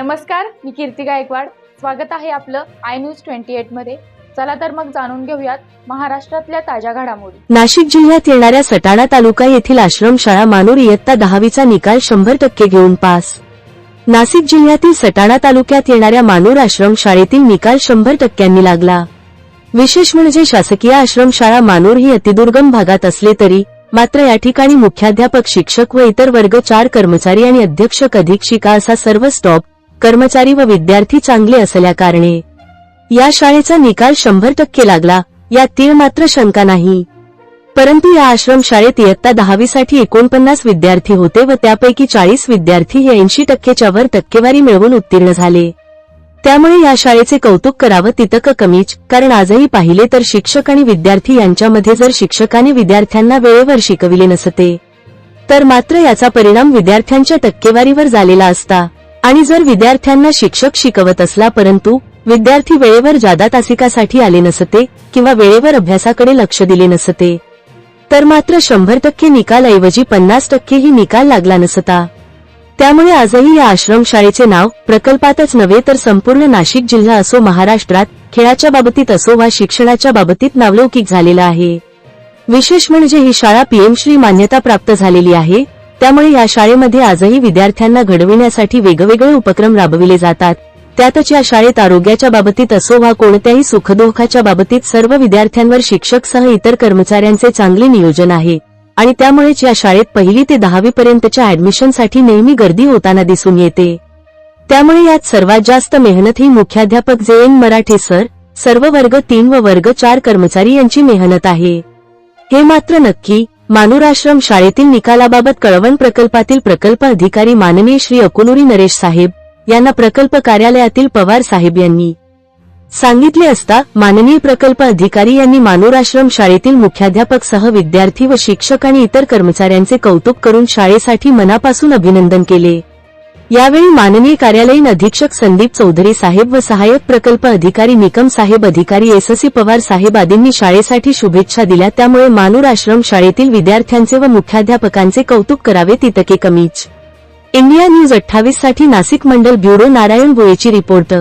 नमस्कार मी कीर्ती गायकवाड. स्वागत आहे आपलं आय न्यूज ट्वेंटी एटमध्ये. चला तर मग जाणून घेऊयात महाराष्ट्रातल्या ताज्या घडामोडी. नाशिक जिल्ह्यात येणाऱ्या सटाणा तालुका येथील आश्रमशाळा मानूर इयत्ता दहावीचा निकाल शंभर टक्के घेऊन पास. नाशिक जिल्ह्यातील सटाणा तालुक्यात येणाऱ्या मानूर आश्रमशाळेतील निकाल शंभर टक्क्यांनी लागला. विशेष म्हणजे शासकीय आश्रमशाळा मानूर ही अतिदुर्गम भागात असले तरी मात्र या ठिकाणी मुख्याध्यापक शिक्षक व इतर वर्ग चार कर्मचारी आणि अध्यक्षक अधीक्षिका असा सर्व स्टॉप कर्मचारी व विद्यार्थी चांगले असल्याकारणे. या शाळेचा निकाल शंभर टक्के लागला या तीळ मात्र शंका नाही. परंतु या आश्रमशाळेत इयत्ता दहावीसाठी एकोणपन्नास विद्यार्थी होते व त्यापैकी चाळीस विद्यार्थी हे ऐंशी टक्केच्या वर टक्केवारी मिळवून उत्तीर्ण झाले. त्यामुळे या शाळेचे कौतुक करावं तितक कमीच कारण आजही पाहिले तर शिक्षक आणि विद्यार्थी यांच्यामध्ये जर शिक्षकाने विद्यार्थ्यांना वेळेवर शिकविले नसते तर मात्र याचा परिणाम विद्यार्थ्यांच्या टक्केवारीवर झालेला असता. आणि जर विद्यार्थ्यांना शिक्षक शिकवत असला परंतु विद्यार्थी वेळेवर जादा तासिकासाठी आले नसते किंवा वेळेवर अभ्यासाकडे लक्ष दिले नसते तर मात्र शंभर टक्के निकालऐवजी पन्नास टक्केही निकाल लागला नसता. त्यामुळे आजही या आश्रमशाळेचे नाव प्रकल्पातच नव्हे तर संपूर्ण नाशिक जिल्हा असो महाराष्ट्रात खेळाच्या बाबतीत असो वा शिक्षणाच्या बाबतीत नावलौकिक झालेला आहे. विशेष म्हणजे ही शाळा पीएमश्री मान्यता प्राप्त झालेली आहे त्यामुळे या शाळेमध्ये आजही विद्यार्थ्यांना घडविण्यासाठी वेगवेगळे उपक्रम राबविले जातात. त्यातच या शाळेत आरोग्याच्या बाबतीत असो वा कोणत्याही सुखदुःखाच्या बाबतीत सर्व विद्यार्थ्यांवर शिक्षक सह इतर कर्मचाऱ्यांचे चांगले नियोजन आहे. आणि त्यामुळेच या शाळेत पहिली ते दहावी पर्यंतच्या ऍडमिशनसाठी नेहमी गर्दी होताना दिसून येते. त्यामुळे यात सर्वात जास्त मेहनत ही मुख्याध्यापक जे एन मराठे सर सर्व वर्ग तीन व वर्ग चार कर्मचारी यांची मेहनत आहे. हे मात्र नक्की मानुराश्रम शाळेतील निकालाबाबत कळवण प्रकल्पातील प्रकल्प अधिकारी माननीय श्री अकुनुरी नरेश साहेब यांना प्रकल्प कार्यालयातील पवार साहेब यांनी सांगितले असता माननीय प्रकल्प अधिकारी यांनी मानुराश्रम शाळेतील मुख्याध्यापक सह विद्यार्थी व शिक्षक आणि इतर कर्मचाऱ्यांचे कौतुक करून शाळेसाठी मनापासून अभिनंदन केले. यावेळी माननीय कार्यालयीन अधीक्षक संदीप चौधरी साहेब व सहाय्यक प्रकल्प अधिकारी निकम साहेब अधिकारी एससी पवार साहेब आदींनी शाळेसाठी शुभेच्छा दिल्या. त्यामुळे मानूर आश्रम शाळेतील विद्यार्थ्यांचे व मुख्याध्यापकांचे कौतुक करावे तितके कमीच. इंडिया न्यूज अठ्ठावीससाठी नाशिक मंडल ब्युरो नारायण भोयेची रिपोर्ट.